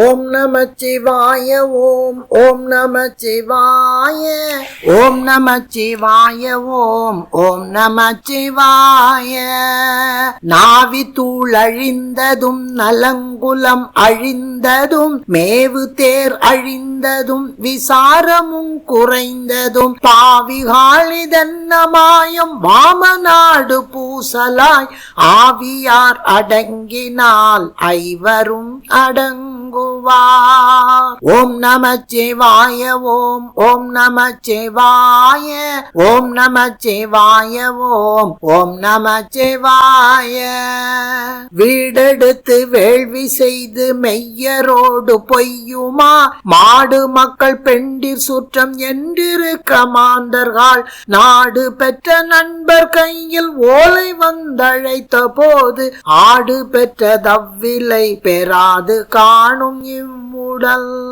ஓம் நம சிவாய ஓம் ஓம் நம சிவாய. ஓம் நம சிவாய ஓம் ஓம் நம சிவாய. நாவி தூள் அழிந்ததும் நலங்குலம் அழிந்ததும் மேவு தேர் அழிந்ததும் விசாரமும் குறைந்ததும் பாவிகாளிதன்னமாயும் வாமநாடு பூசலாய் ஆவியார் அடங்கினால் ஐவரும் அடங்கும். அடங்குவார் ஓம் நம சிவாய ஓம் ஓம் நம சிவாய ஓம் நம சிவாய ஓம் ஓம் நம சிவாய வீடெடுத்து வேள்வி செய்து மெய்யரோடு பொய்யுமா? மாடு மக்கள் பெண்டிர் சுற்றம் என்றிருக்க மாந்தர்கள். நாடு பெற்ற நண்பர் கையில் ஓலை வந்தழைத்த போது ஆடு பெற்ற தவ்விலை பெறாது காணும் இம்முடல்.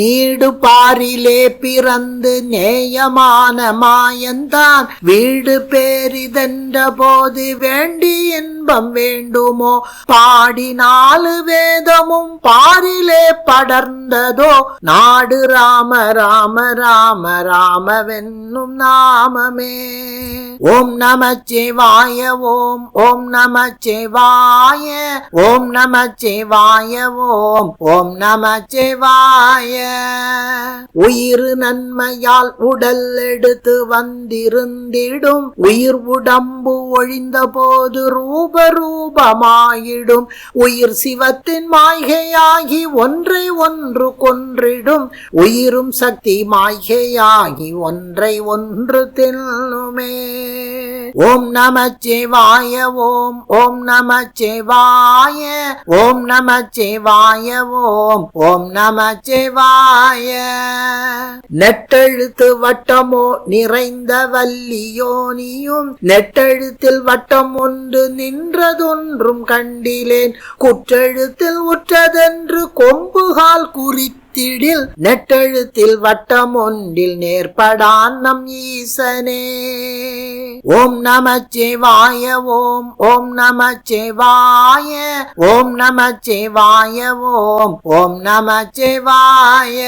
நீடு பாரிலே பிறந்து நேயமான மாயந்தான். வீடு பேரிதென்ற போது வேண்டி இன்பம் வேண்டுமோ? பாடி நாலு வேதமும் பாரிலே படர்ந்ததோ? நாடு ராம ராம ராம ராமவென்னும் நாமமே. ஓம் நம சிவாய ஓம் ஓம் நம சிவாய ஓம் நம சிவாய ஓம் ஓம் நம சிவாய உயிர் நன்மையால் உடல் எடுத்து வந்திருந்திடும். உயிர் உடம்பு ஒழிந்த போது ரூப ரூபமாயிடும் உயிர் சிவத்தின் மாய்கையாகி ஒன்றை ஒன்று கொன்றிடும். உயிரும் சக்தி மாய்கையாகி ஒன்றை ஒன்று தின்னுமே. ஓம் நம சிவாய ஓம் ஓம் நம சிவாய ஓம் நம சிவாய ஓம் ஓம் நம சிவாய நெட்டெழுத்து வட்டமோ நிறைந்த வல்லியோனியும் நெட்டெழுத்தில் வட்டம் ஒன்று நின்றதொன்றும் கண்டிலேன். குற்றெழுத்தில் உற்றதென்று கொம்புகால் குறித்திடில் நெட்டெழுத்தில் வட்டம் ஒன்றில் நேர்படான் நம் ஈசனே. ஓம் நம சிவாய ஓம் ஓம் நம சிவாய ஓம் நம சிவாய ஓம் ஓம் நம சிவாய